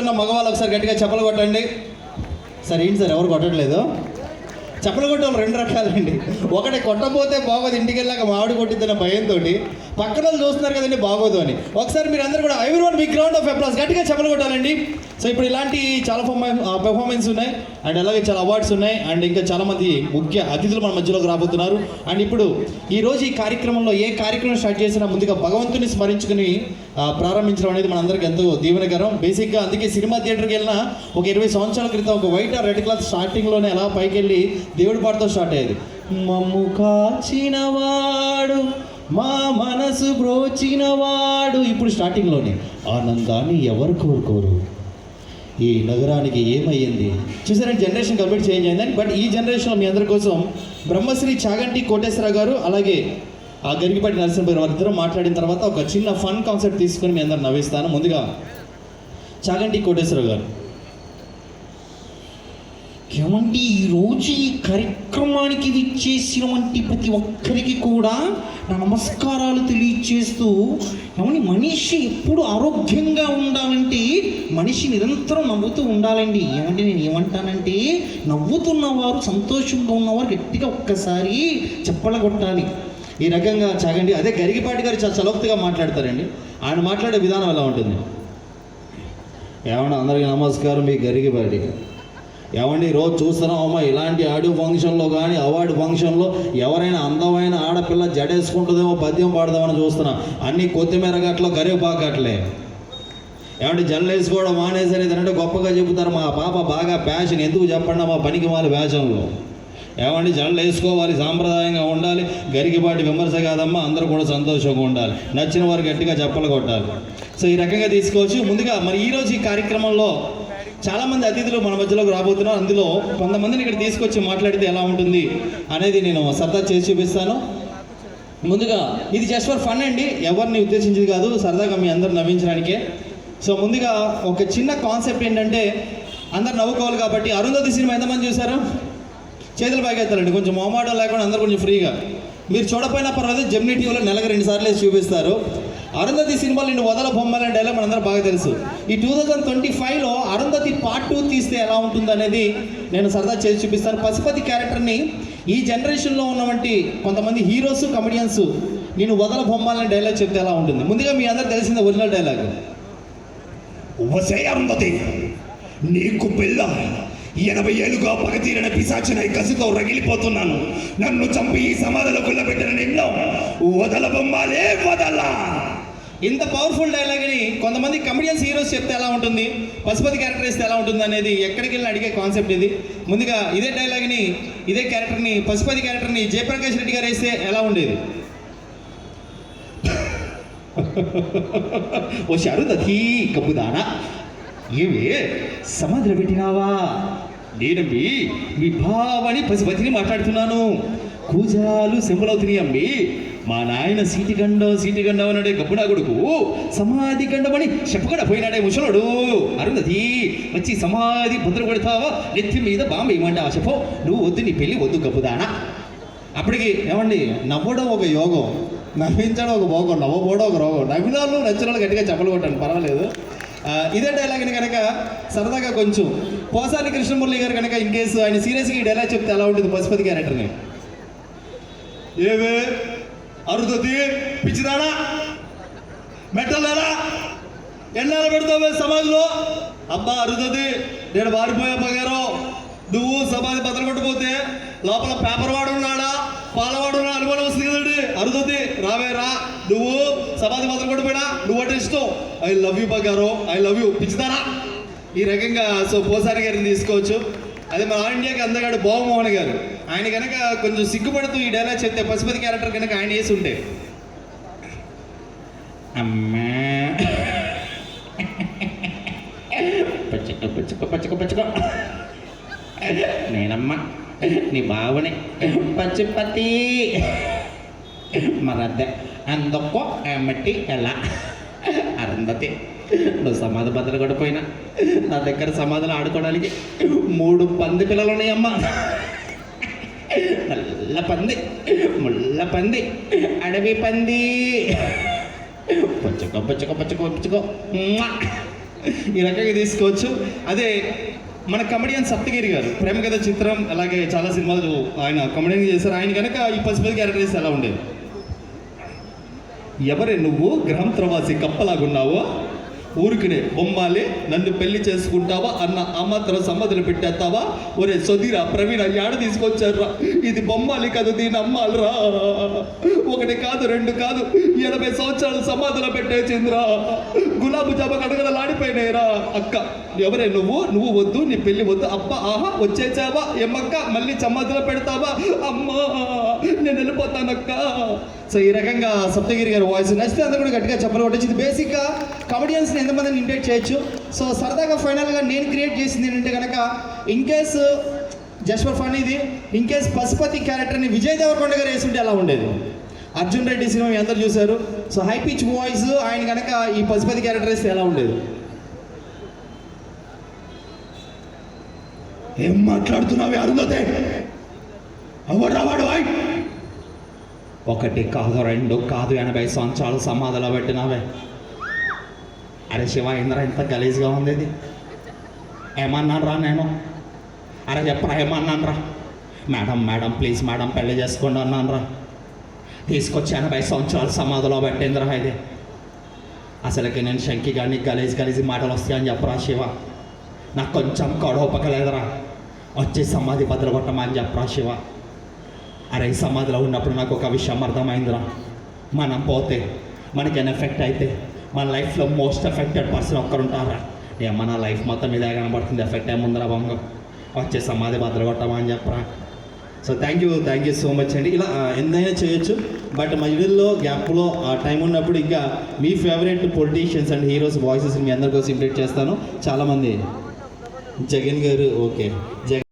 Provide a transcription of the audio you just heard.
ఉన్న మగవాళ్ళు ఒకసారి గట్టిగా చెప్పలు కొట్టండి. సార్ ఏంటి సార్ ఎవరు కొట్టట్లేదు? చెప్పలు కొట్టే వాళ్ళు రెండు రకాలండి. ఒకటి కొట్టపోతే బాగోదు ఇంటికి వెళ్ళాక మామిడి కొట్టిద్దన్న భయంతో పక్కన వాళ్ళు చూస్తున్నారు కదండి బాగోదు అని. ఒకసారి మీరు అందరూ కూడా ఎవరి one big round of applause గట్టిగా చెప్పలు కొట్టాలండి. సో ఇప్పుడు ఇలాంటి చాలా పెర్ఫార్మెన్స్ ఉన్నాయి. అండ్ అలాగే చాలా అవార్డ్స్ ఉన్నాయి. అండ్ ఇంకా చాలా మంది ముఖ్య అతిథులు మన మధ్యలోకి రాబోతున్నారు. అండ్ ఇప్పుడు ఈ రోజు ఈ కార్యక్రమంలో ఏ కార్యక్రమం స్టార్ట్ చేసినా ముందుగా భగవంతుని స్మరించుకుని ప్రారంభించడం అనేది మనందరికీ ఎంతో దీవెనకరం. బేసిక్గా అందుకే సినిమా థియేటర్కి వెళ్ళినా ఒక ఇరవై సంవత్సరాల క్రితం ఒక వైట్ రెడ్ క్లాత్ స్టార్టింగ్లోనే అలా పైకి వెళ్ళి దేవుడి పాటతో స్టార్ట్ అయ్యేది. మమ్ము కాచినవాడు మా మనసు బ్రోచినవాడు. ఇప్పుడు స్టార్టింగ్లోనే. ఆనందాన్ని ఎవరు కోరుకోరు? ఈ నగరానికి ఏమయ్యింది? చూసారంటే జనరేషన్ కంప్లీట్ చేంజ్ అయిందని. బట్ ఈ జనరేషన్లో మీ అందరి కోసం బ్రహ్మశ్రీ చాగంటి కోటేశ్వర గారు అలాగే ఆ గరిగిపాటి నరసింహ వారిద్దరూ మాట్లాడిన తర్వాత ఒక చిన్న ఫన్ కాన్సెప్ట్ తీసుకొని మీ అందరు నవ్విస్తాను. ముందుగా చాగంటి కోటేశ్వరరావు గారు. ఏమంటే ఈరోజు ఈ కార్యక్రమానికి విచ్చేసినటువంటి ప్రతి ఒక్కరికి కూడా నా నమస్కారాలు తెలియచేస్తూ ఏమని మనిషి ఎప్పుడు ఆరోగ్యంగా ఉండాలంటే మనిషి నిరంతరం నవ్వుతూ ఉండాలండి. ఏమంటే నేను ఏమంటానంటే నవ్వుతున్నవారు సంతోషంగా ఉన్నవారు గట్టిగా ఒక్కసారి చెప్పలగొట్టాలి. ఈ రకంగా చాగండి. అదే గరిగిపాటి గారు చాలా చలోక్తిగా మాట్లాడతారండి. ఆయన మాట్లాడే విధానం ఎలా ఉంటుంది? ఏమన్నా అందరికీ నమస్కారం మీ గరిగిపాటి గారు. ఏమండి రోజు చూస్తున్నావు అమ్మ ఇలాంటి ఆడియో ఫంక్షన్లో కానీ అవార్డు ఫంక్షన్లో ఎవరైనా అందమైన ఆడపిల్ల జడేసుకుంటుందేమో పద్యం పాడదామని చూస్తున్నాం. అన్ని కొత్తిమీర గట్లో కరివేపాకు గట్లే. ఏమంటే జల్లు వేసుకోవడం మానేసరి అంటే గొప్పగా చెబుతారు మా పాప బాగా ప్యాషన్ ఎందుకు చెప్పండి మా పనికి వాళ్ళ ఫ్యాషన్లో. ఏమండి జల్లు వేసుకోవాలి సాంప్రదాయంగా ఉండాలి గరికిపాటి విమర్శ కాదమ్మా అందరూ కూడా సంతోషంగా ఉండాలి. నచ్చిన వారు గట్టిగా చెప్పలు కొట్టాలి. సో ఈ రకంగా తీసుకోవచ్చు ముందుగా మరి ఈరోజు ఈ కార్యక్రమంలో చాలామంది అతిథులు మన మధ్యలోకి రాబోతున్నారు. అందులో కొంతమందిని ఇక్కడ తీసుకొచ్చి మాట్లాడితే ఎలా ఉంటుంది అనేది నేను సరదా చేసి చూపిస్తాను. ముందుగా ఇది జస్ట్ ఫర్ ఫన్ అండి. ఎవరిని ఉద్దేశించింది కాదు సరదాగా మీ అందరు నవ్వించడానికే. సో ముందుగా ఒక చిన్న కాన్సెప్ట్ ఏంటంటే అందరు నవ్వుకోవాలి కాబట్టి అరుంధతి సినిమా ఎంతమంది చూసారు? చేతులు పైకెత్తాలండి. కొంచెం మొహమాటం లేకుండా అందరు కొంచెం ఫ్రీగా మీరు చూడపోయినా పర్వాలేదు జెమ్ని టీవీలో నెలకు రెండు సార్లు చూపిస్తారు. అరుంధతి సినిమాలు నేను వదల బొమ్మలు అంటే మనందరం బాగా తెలుసు. ఈ టూ థౌజండ్ ట్వంటీ ఫైవ్లో అరుంధతి పార్ట్ టూ తీస్తే ఎలా ఉంటుంది అనేది నేను సరదా చేసి చూపిస్తాను. పశుపతి క్యారెక్టర్ని ఈ జనరేషన్లో ఉన్నటువంటి కొంతమంది హీరోస్ కమెడియన్స్ నేను వదల బొమ్మాలని డైలాగ్ చెప్తే ఎలా ఉంటుంది? ముందుగా మీ అందరు తెలిసింది ఒరిజినల్ డైలాగ్ వసే అరుంధతి నీకు పిల్ల ఎనభై ఏళ్ళుగా పగతీరిన పిశాచిన కసితో రగిలిపోతున్నాను. నన్ను చంపి ఈ సమాధిలో కుల్లబెట్టిన నిన్ను వదల బొమ్మాలే వదలా. ఇంత పవర్ఫుల్ డైలాగ్ని కొంతమంది కమెడియన్స్ హీరోస్ చెప్తే ఎలా ఉంటుంది? పశుపతి క్యారెక్టర్ ఇస్తే ఎలా ఉంటుంది అనేది ఎక్కడికి వెళ్ళి అడిగే కాన్సెప్ట్ ఇది. ముందుగా ఇదే డైలాగ్ని ఇదే క్యారెక్టర్ని పశుపతి క్యారెక్టర్ని జయప్రకాష్ రెడ్డి గారు వేస్తే ఎలా ఉండేది? ఓ షరుదతి కప్పుదానా ఏమే సమాధిలో పెట్టినావా? నేను మీ భావని పశుపతిని మాట్లాడుతున్నాను. కూజాలు సింబలవుతున్నాయి అమ్మి మా నాయన సీటి గండం అన్నాడే గబ్బునా కొడుకు. సమాధి గండమని చెప్పకుండా పోయినాడే ముసలోడు. అరుంధతి వచ్చి సమాధి భద్ర కొడతావా? నెత్తి మీద బాంబు ఇవ్వండి ఆ చెప్పు. నువ్వు వద్దు నీ పెళ్ళి వద్దు గబ్బుదానా. అప్పటికి ఏమండి? నవ్వడం ఒక యోగం. నవ్వించడం ఒక భోగం నవ్వబోవడం ఒక రోగం. నవ్వినాలు నచ్చినాలు గట్టిగా చెప్పలు కొట్టండి పర్వాలేదు. ఇదే డైలాగ్ని కనుక సరదాగా కొంచెం పోసాని కృష్ణమురళి గారు కనుక ఇన్ కేసు ఆయన సీరియస్గా ఈ డైలాగ్ చెప్తే ఎలా ఉంటుంది పశుపతి క్యారెక్టర్ని ఏవే? అరుదతి పిచ్చిదానా? మెట్టలేరా ఎన్నాళ్ళు పెడతావు సమాజంలో? అబ్బా అరుదతి నేను వారిపోయా పగారు నువ్వు సమాధి బద్దలు లోపల పేపర్ వాడు ఉన్నాడా? పాలవాడు ఉన్నా అనుమానం వస్తుంది కదండి. అరుదతి రావే రా. నువ్వు సమాధి బద్దలు కొట్టిపోయినా నువ్వు అంటే ఇష్టం. ఐ లవ్ యూ బగారు. ఐ లవ్ యూ పిచ్చిదారా ఈ రకంగా సో పోసారి గారిని తీసుకోవచ్చు. అదే మన ఆల్ ఇండియాకి అందగాడు బాబుమోహన్ గారు. ఆయన కనుక కొంచెం సిగ్గుపడుతూ ఈ డైలాగ్ చెప్తే పశుపతి క్యారెక్టర్ కనుక ఆయన వేసి ఉండే అమ్మా. పచ్చక పచ్చక పచ్చక పచ్చక. నేనమ్మా నీ బావని. పచ్చిపతి మరద్దే. అందొక్క ఎమ్మటి ఎలా? అరుంధతి నువ్వు సమాధి బద్దలు కూడా పోయినా నా దగ్గర సమాధులు ఆడుకోవడానికి మూడు పంది పిల్లలు ఉన్నాయమ్మా నల్ల పంది ముళ్ళ పంది అడవి పంది. పుచ్చుకో పుచ్చుకో పుచ్చుకో పుచ్చుకో. ఈ రకంగా తీసుకోవచ్చు. అదే మన కమెడియన్ సప్తగిరి గారు ప్రేమ కథ చిత్రం అలాగే చాలా సినిమాలు ఆయన కమెడియన్ చేశారు. ఆయన కనుక ఈ పసిపతి క్యారెక్టర్స్ ఎలా ఉండేది? ఎవరే నువ్వు గ్రహం త్రవాసి కప్పలాగున్నావో? ఊరికినే బొమ్మాలి నన్ను పెళ్ళి చేసుకుంటావా? అన్న ఆ సమ్మతులు పెట్టేస్తావా? ఒరే సొదిరా ప్రవీణ యాడ తీసుకొచ్చారా ఇది బొమ్మాలి కదా దీని అమ్మాలిరా? ఒకటి కాదు రెండు కాదు. ఎనభై సంవత్సరాలు సమాధులు పెట్టేసిందిరా. గులాబు జామ కడగడలాడిపోయినాయిరా అక్క ఎవరే నువ్వు? నువ్వు వద్దు నీ పెళ్ళి వద్దు. అప్ప ఆహా వచ్చేసావా? ఏమక్క మళ్ళీ సమాధిలో పెడతావా? అమ్మా నేను వెళ్ళిపోతానక్క. సో ఈ రకంగా సప్తగిరి గారి వాయిస్ నచ్చితే అందరూ కూడా గట్టిగా చెప్పలు కొట్టచ్చు బేసిక్గా కమెడియన్స్ని ఎంతమందిని ఇంటైట్ చేయొచ్చు. సో సరదాగా ఫైనల్గా నేను క్రియేట్ చేసింది ఏంటంటే కనుక in case just for fun ఇది ఇన్ కేస్ పశుపతి క్యారెక్టర్ని విజయ్ దేవరకొండ గారు వేసుంటే ఎలా ఉండేది? అర్జున్ రెడ్డి సినిమా మీ అందరు చూశారు. సో హై పిచ్ వాయిస్ ఆయన కనుక ఈ పశుపతి క్యారెక్టర్ వేస్తే ఎలా ఉండేది? ఏం మాట్లాడుతున్నావే అరుంధతే? ఎవరు వాడు ఒకటి కాదు రెండు కాదు ఎనభై సంవత్సరాలు సమాధిలో పెట్టినావే. అరే శివ ఇంద్ర ఎంత గలీజ్గా ఉంది ఇది. ఏమన్నాను రా నేను? అరే చెప్పరా ఏమన్నాను రా మేడం మేడం ప్లీజ్ మేడం పెళ్ళి చేసుకోండి అన్నాను రా తీసుకొచ్చి ఎనభై సంవత్సరాలు సమాధిలో పెట్టిందిరా ఇది అసలుకి నేను శంకి కానీ గలీజ్ గలీజ్ మాటలు వస్తాయని చెప్పరా శివ? నాకు కొంచెం కడోపకలేదురా వచ్చి సమాధి బదులు కొట్టమని చెప్పరా శివ? అరే ఈ సమాధిలో ఉన్నప్పుడు నాకు ఒక విషయం అర్థమైందిరా. మనం పోతే మనకేం ఎఫెక్ట్ అయితే? మన లైఫ్లో మోస్ట్ ఎఫెక్టెడ్ పర్సన్ ఒక్కరుంటారా? ఏమన్నా లైఫ్ మొత్తం ఇదే కనబడుతుంది. ఎఫెక్ట్ ఏముందిరా బొంగ? వచ్చే సమాధి బదులు కొట్టమని చెప్పరా? So thank you thank you so much అండి ఇలా ఎంతైనా చేయొచ్చు. బట్ మధ్యలో గ్యాప్లో ఆ టైం ఉన్నప్పుడు ఇంకా మీ favourite politicians and heroes voices మీ అందరి కోసం ఇంప్లీట్ చేస్తాను. చాలామంది జగన్ గారు ఓకే జగన్